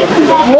Yeah.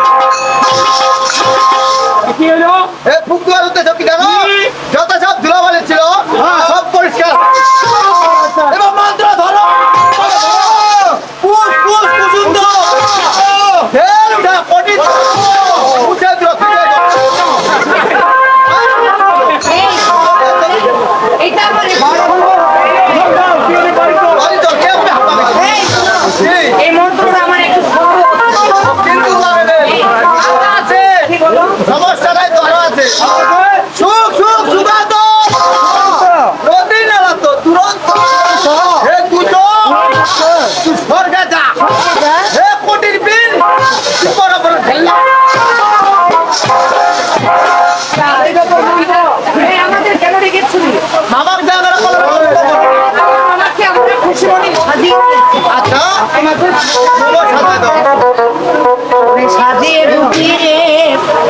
সাজিয়ে ঢুকিয়ে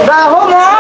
ব্রাহ্মণ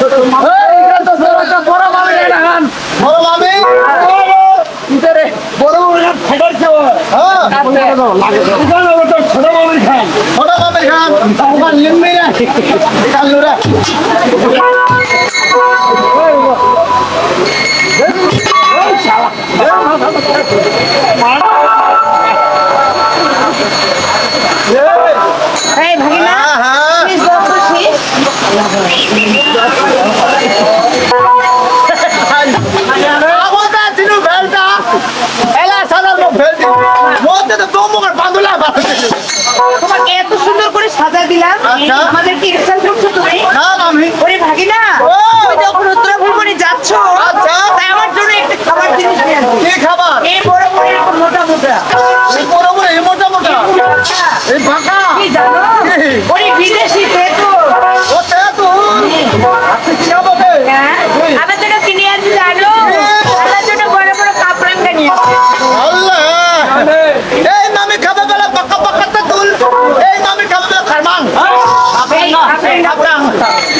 ছোট মামের খান ছোট মামের খান লিখবি না এই বড় বড় এই মোটা মোটা। এই ফাঁকা কি জানো? ওই বিদেশি তেতো ও তেতো আপনি কি হবে আমার জন্য কিনে আনতে জানো? আমার জন্য বড় বড় কাপড়াঙ্গা নিয়ে আল্লাহ! এই নামে খাবে বেলা পাকা পাকা তেতুল। এই নামে খাবে বেলা খারমান আপনি আপনি আপনি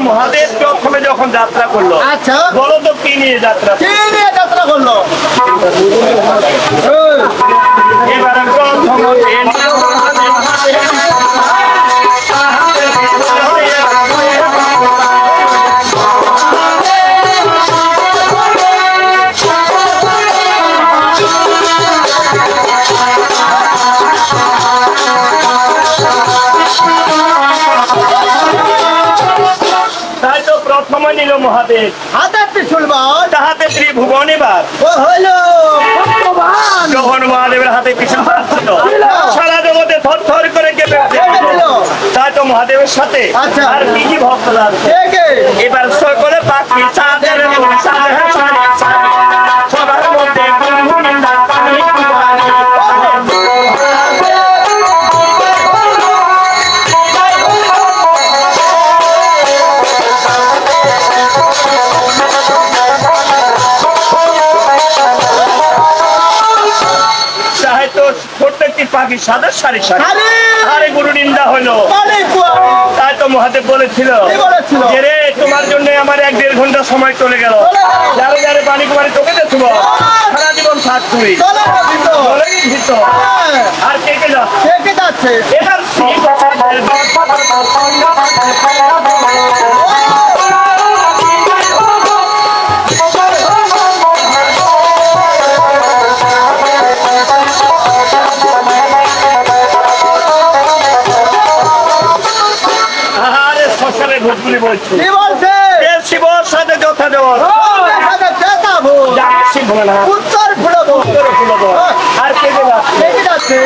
মহাদেব প্রথমে যখন যাত্রা করল আচ্ছা। বলো তো কি নিয়ে যাত্রা কি নিয়ে যাত্রা করল? এবার প্রথম মহাদেব। হাতাতে তাহাতে ত্রিভুবনে যখন মহাদেবের হাতে পিছন ছিল। সারা জগতে থর থর করে কেঁপে তা তো মহাদেবের সাথে। আর কি ভক্ত এবার সকলে পাখি চাঁদের পাখি সাদের সারি সারি আরে! গুরু নিন্দা হলো। তাই তো মহাদেব বলেছিল। যে রে তোমার জন্য আমার এক দেড় ঘণ্টা সময় চলে গেল। যারে যারে পানি কুমারী তোকে দেখব সারা জীবন থাক তুই। হ্যাঁ, আর কে কে যা কে কে যাচ্ছে? এবার কি বলছে? এ শিবর সাথে যথা। শিব না উত্তর ফুলবো। আর কে যাচ্ছে